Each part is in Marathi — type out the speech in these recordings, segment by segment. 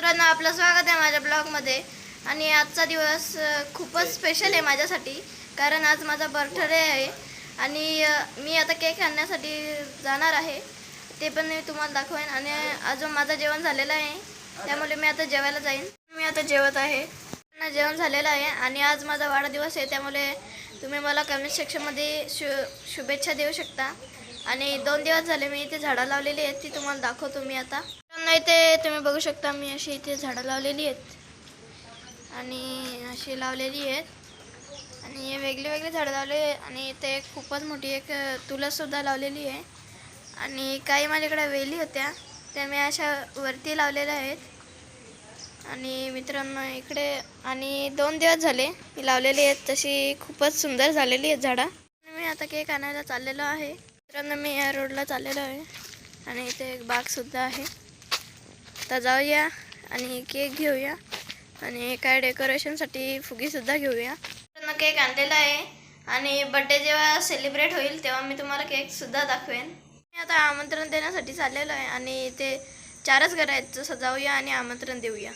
मित्रांनो आपलं स्वागत आहे माझ्या ब्लॉगमध्ये. आणि आजचा दिवस खूपच स्पेशल आहे माझ्यासाठी कारण आज माझा बर्थडे आहे. आणि मी आता केक आणण्यासाठी जाणार आहे. ते पण मी तुम्हाला दाखवेन. आणि अजून माझं जेवण झालेलं आहे. त्यामुळे मी आता जेवायला जाईन. मी आता जेवत आहे. ना जेवण झालेलं आहे. आणि आज माझा वाढदिवस आहे. त्यामुळे तुम्ही मला कमेंट सेक्शनमध्ये शु शुभेच्छा देऊ शकता. आणि दोन दिवस झाले मी इथे झाडं लावलेली आहेत. ती तुम्हाला दाखवतो मी आता. मित्रांनो, इथे तुम्ही बघू शकता मी अशी इथे झाडं लावलेली आहेत. आणि अशी लावलेली आहेत. आणि हे वेगळे वेगळे झाडं लावले आणि इथे एक खूपच मोठी एक अ, लावलेली आहे. आणि काही माझ्याकडे वेली होत्या त्या मी अशा वरती लावलेल्या आहेत. आणि मित्रांनो इकडे आणि दोन दिवस झाले मी लावलेली आहेत. तशी खूपच सुंदर झालेली आहेत झाडं. मी आता केक आणायला चाललेलो आहे. मित्रांनो मी या रोडला चाललेलो आहे. आणि इथे एक बागसुद्धा आहे. आता जाऊया आणि केक घेऊया. आणि काय डेकोरेशनसाठी फुगीसुद्धा घेऊया. केक आणलेला आहे. आणि बड्डे जेव्हा सेलिब्रेट होईल तेव्हा मी तुम्हाला केकसुद्धा दाखवेन. मी आता आमंत्रण देण्यासाठी चाललेलो आहे आणि इथे चारच घरं आहेत. जसं जाऊया आणि आमंत्रण देऊया.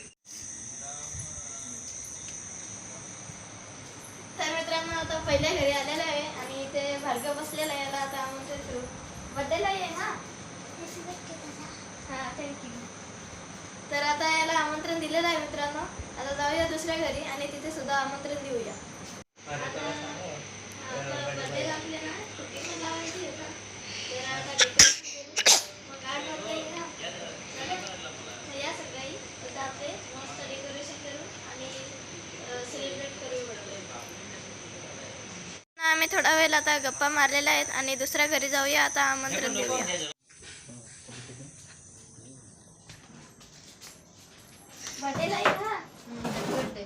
तर मित्रांनो आता पहिल्या घरी आलेलं आहे आणि इथे भार्गव बसलेला आहे. याला आता आमंत्रण देऊ. बड्डेला आहे ना हां? थँक्यू तर आमंत्रण दिलेलं आहे मित्रांनो. आता जाऊया दुसऱ्या घरी आणि तिथे सुद्धा आमंत्रण देऊया. आम्ही थोडा वेळ आता गप्पा मारलेल्या आहेत आणि दुसऱ्या घरी जाऊया. आता आमंत्रण देऊया बर्थडेला आहे का बर्थडे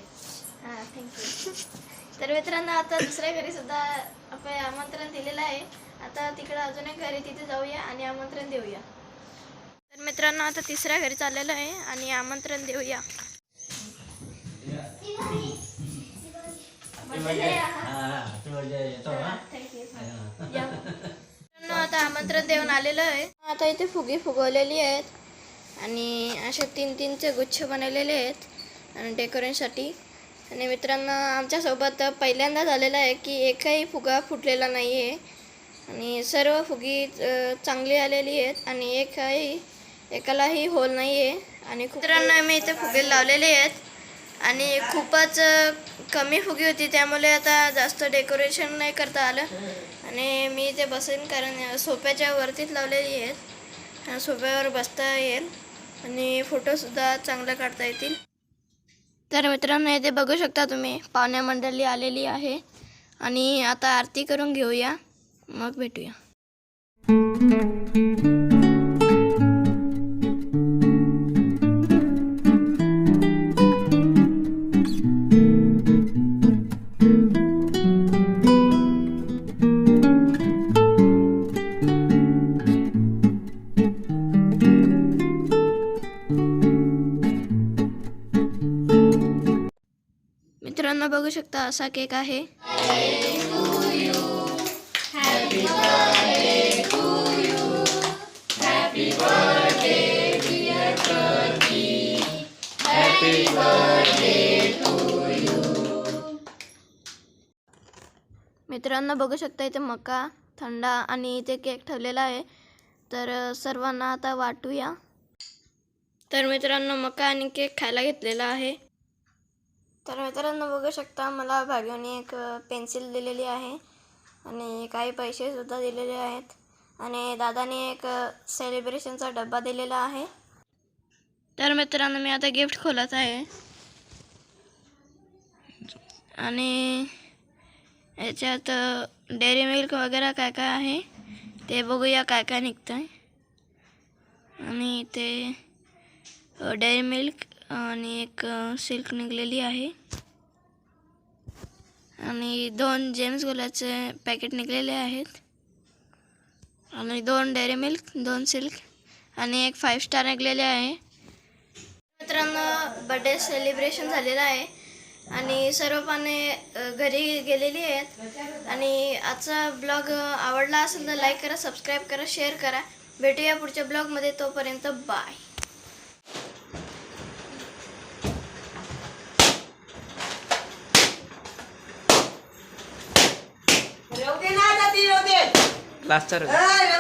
हां थँक्यू तर मित्रांनो आता दुसऱ्या घरी सुद्धा आपण आमंत्रण दिलेलं आहे. आता तिकडं अजून एक घरी तिथे जाऊया आणि आमंत्रण देऊया. तर मित्रांनो आता तिसऱ्या घरी चाललेलं आहे आणि आमंत्रण देऊया. मित्रांनो, आता आमंत्रण देऊन आलेलं आहे. आता इथे फुगी फुगवलेली आहेत आणि असे तीन तीनचे गुच्छ बनवलेले आहेत आणि डेकोरेशनसाठी आणि मित्रांनो आमच्यासोबत पहिल्यांदा झालेलं आहे की एकही फुगा फुटलेला नाही आहे आणि सर्व फुगी चांगली आलेली आहेत आणि एकही एकालाही होल नाही आहे आणि मित्रांनो मी इथे फुगे लावलेले आहेत. आणि खूपच कमी फुगी होती त्यामुळे आता जास्त डेकोरेशन नाही करता आलं. आणि मी इथे बसेन कारण सोफ्याच्या वरतीच लावलेली आहेत. आणि सोफ्यावर बसता येईल. आणि फोटोसुद्धा चांगला काढता येतील. तर मित्रांनो येथे बघू शकता तुम्ही पाहुण्या मंडळी आलेली आहे. आणि आता आरती करून घेऊया. मग भेटूया. मित्रांनो बघू शकता असा केक आहे. मित्रांनो बघू शकता इथे मका थंडा आणि इथे केक ठेवलेला आहे. तर सर्वांना आता वाटूया. तर मित्रांनो मका आणि केक खायला घेतलेला आहे. तर मित्रांनो बघू शकता मला भाग्याने एक पेन्सिल दिलेली आहे आणि काही पैसेसुद्धा दिलेले आहेत आणि दादाने एक सेलिब्रेशनचा डब्बा दिलेला आहे. तर मित्रांनो मी आता गिफ्ट खोलत आहे. आणि याच्यात डेअरी मिल्क वगैरे काय काय आहे ते बघूया काय काय निघतं आहे आणि ते डेअरी मिल्क आणि एक सिल्क निघलेली आहे. आणि दोन जेम्स गुलाचे पॅकेट निघलेले आहेत. आणि दोन डेअरी मिल्क दोन सिल्क आणि एक फाईव्ह स्टार निघलेले आहे. मित्रांनो बड्डे सेलिब्रेशन झालेलं आहे. आणि सर्व पाने घरी गेलेली आहेत. आणि आजचा ब्लॉग आवडला असेल तर लाईक करा सबस्क्राईब करा शेअर करा. भेटूया पुढच्या ब्लॉगमध्ये तोपर्यंत बाय Last Saturday. Ah,